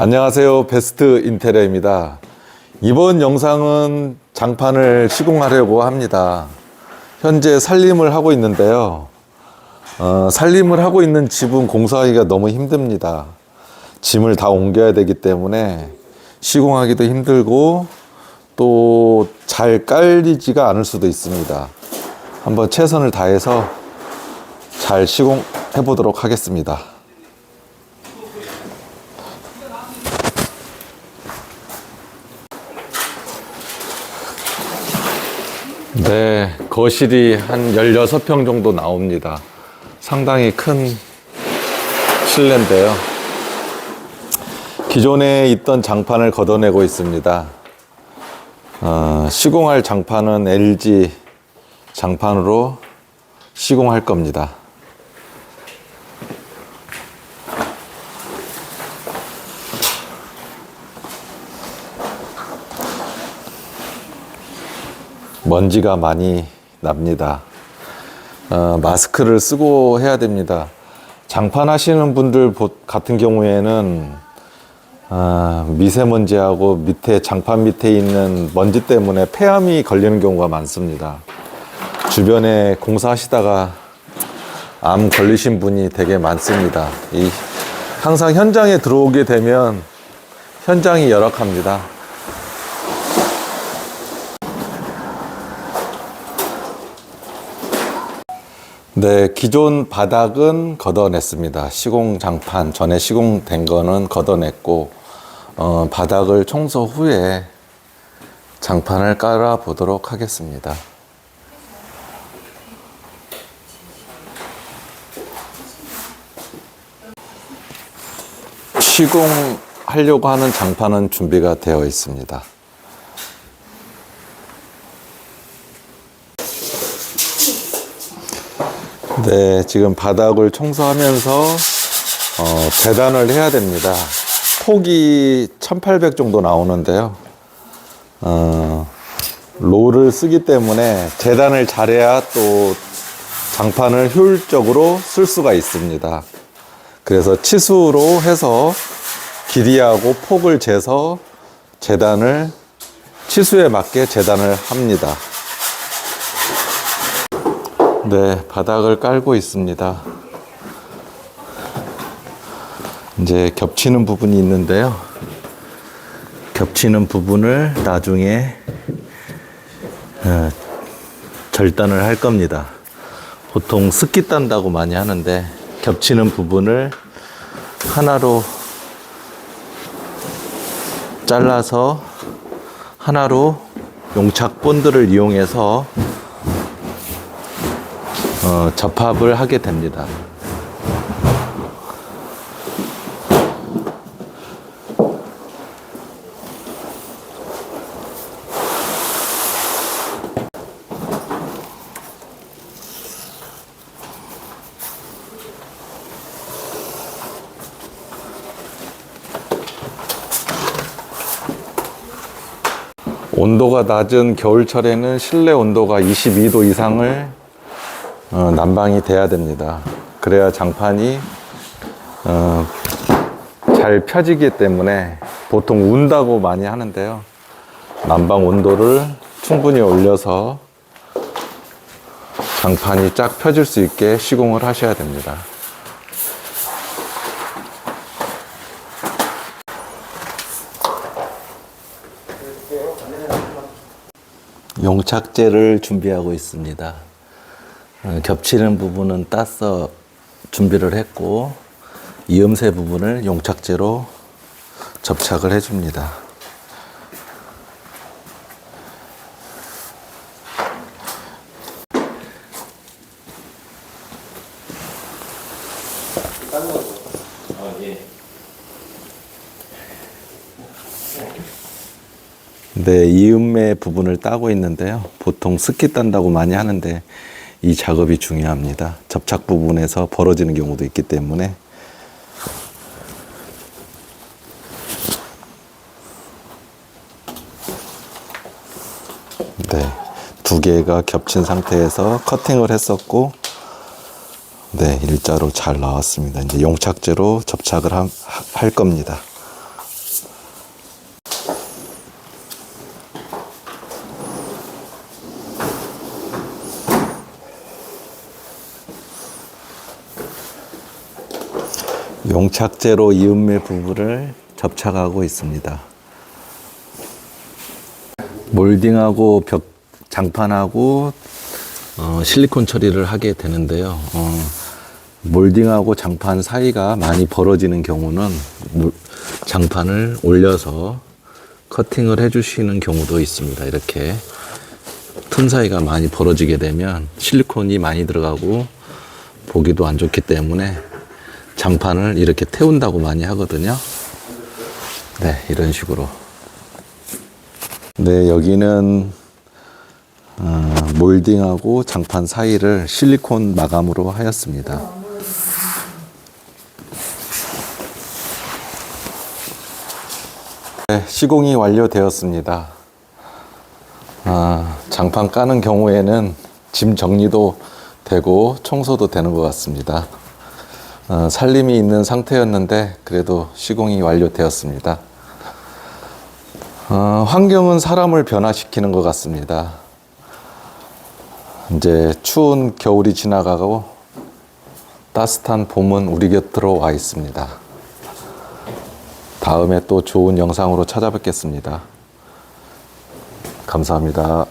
안녕하세요. 베스트 인테리어입니다. 이번 영상은 장판을 시공하려고 합니다. 현재 살림을 하고 있는데요. 어, 살림을 하고 있는 집은 공사하기가 너무 힘듭니다. 짐을 다 옮겨야 되기 때문에 시공하기도 힘들고 또 잘 깔리지가 않을 수도 있습니다. 한번 최선을 다해서 잘 시공해 보도록 하겠습니다. 네, 거실이 한 16평 정도 나옵니다. 상당히 큰 실내인데요. 기존에 있던 장판을 걷어내고 있습니다. 어, 시공할 장판은 LG 장판으로 시공할 겁니다. 먼지가 많이 납니다. 어, 마스크를 쓰고 해야 됩니다. 장판 하시는 분들 보- 같은 경우에는 아, 미세먼지하고 밑에 장판 밑에 있는 먼지 때문에 폐암이 걸리는 경우가 많습니다. 주변에 공사하시다가 암 걸리신 분이 되게 많습니다. 이 항상 현장에 들어오게 되면 현장이 열악합니다. 네, 기존 바닥은 걷어냈습니다. 시공 장판 전에 시공된 거는 걷어냈고 어, 바닥을 청소 후에 장판을 깔아 보도록 하겠습니다. 시공하려고 하는 장판은 준비가 되어 있습니다. 네, 지금 바닥을 청소하면서 어, 재단을 해야 됩니다. 폭이 1800 정도 나오는데요. 어, 롤을 쓰기 때문에 재단을 잘해야 또 장판을 효율적으로 쓸 수가 있습니다. 그래서 치수로 해서 길이하고 폭을 재서 재단을 치수에 맞게 재단을 합니다. 네, 바닥을 깔고 있습니다. 이제 겹치는 부분이 있는데요. 겹치는 부분을 나중에 어, 절단을 할 겁니다. 보통 습기 딴다고 많이 하는데 겹치는 부분을 하나로 잘라서 하나로 용착 본드를 이용해서 어, 접합을 하게 됩니다. 온도가 낮은 겨울철에는 실내 온도가 22도 이상을 어, 난방이 돼야 됩니다. 그래야 장판이 어, 잘 펴지기 때문에 보통 운다고 많이 하는데요. 난방 온도를 충분히 올려서 장판이 쫙 펴질 수 있게 시공을 하셔야 됩니다. 용착제를 준비하고 있습니다. 어, 겹치는 부분은 따서 준비를 했고 이음새 부분을 용착제로 접착을 해줍니다. 네, 이음매 부분을 따고 있는데요. 보통 스키 딴다고 많이 하는데 이 작업이 중요합니다. 접착 부분에서 벌어지는 경우도 있기 때문에 네, 두 개가 겹친 상태에서 커팅을 했었고 네, 일자로 잘 나왔습니다. 이제 용착제로 접착을 하- 할 겁니다. 용착제로 이음매 부부를 접착하고 있습니다. 몰딩하고 벽 장판하고 어, 실리콘 처리를 하게 되는데요. 어, 몰딩하고 장판 사이가 많이 벌어지는 경우는 몰- 장판을 올려서 커팅을 해주시는 경우도 있습니다. 이렇게 틈 사이가 많이 벌어지게 되면 실리콘이 많이 들어가고 보기도 안 좋기 때문에 장판을 이렇게 태운다고 많이 하거든요. 네, 이런 식으로. 네, 여기는 어, 몰딩하고 장판 사이를 실리콘 마감으로 하였습니다. 네, 시공이 완료되었습니다. 아, 장판 까는 경우에는 짐 정리도 되고 청소도 되는 것 같습니다. 어, 살림이 있는 상태였는데 그래도 시공이 완료되었습니다. 어, 환경은 사람을 변화시키는 것 같습니다. 이제 추운 겨울이 지나가고 따뜻한 봄은 우리 곁으로 와 있습니다. 다음에 또 좋은 영상으로 찾아뵙겠습니다. 감사합니다.